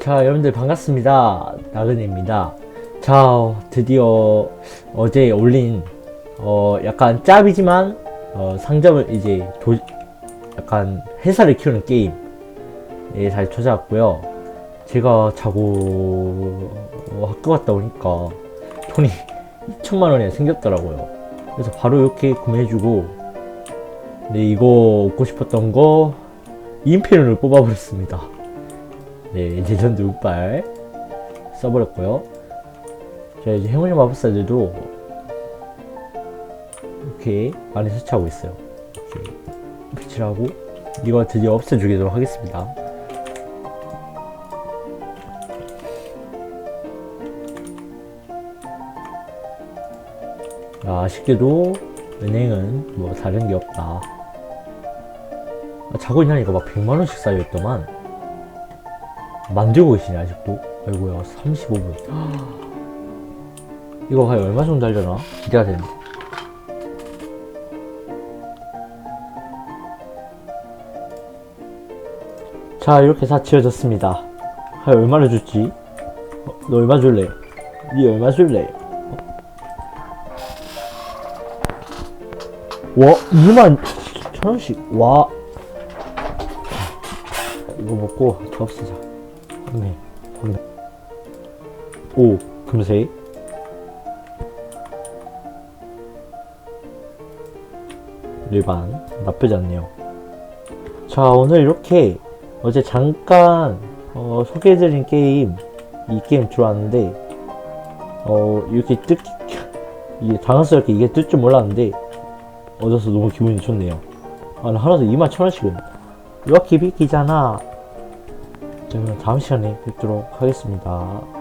자, 여러분들 반갑습니다. 나그네입니다. 자, 드디어 어제 올린 어 약간 짭이지만 어 상점을 이제 도 약간 회사를 키우는 게임에 잘 찾아왔고요. 제가 자고 어, 학교 갔다 오니까 돈이 2천만 원이 생겼더라고요. 그래서 바로 이렇게 구매해주고 네, 이거 얻고 싶었던 거 인피론을 뽑아버렸습니다. 네, 레전드 운빨 써버렸고요. 자, 이제 행운의 마법사들도 이렇게 많이 설치하고 있어요. 이렇게 배치를 하고 이거 드디어 없애주도록 하겠습니다. 아, 아쉽게도 은행은 뭐 다른 게 없다. 아, 자고 있냐니까 막 100만원씩 쌓여있더만. 만들고 계시네, 아직도. 아이고야, 35분. 이거 과연 얼마 정도 하려나? 기대가 되네. 자, 이렇게 다 지어졌습니다. 과연 얼마나 줄지? 어, 너 얼마 줄래? 니 얼마 줄래? 와, 2만 천원씩. 와. 이거 먹고 더 쓰자. 확네, 확네. 오, 금색. 일반. 나쁘지 않네요. 자, 오늘 이렇게 어제 잠깐 어, 소개해드린 게임, 이 게임 들어왔는데, 어, 이렇게 뜯, 이게 당황스럽게 이게 뜰 줄 몰랐는데, 얻어서 너무 기분이 좋네요. 아, 나 하나도 2만 천 원씩은. 럭키 비키잖아. 자, 그럼 다음 시간에 뵙도록 하겠습니다.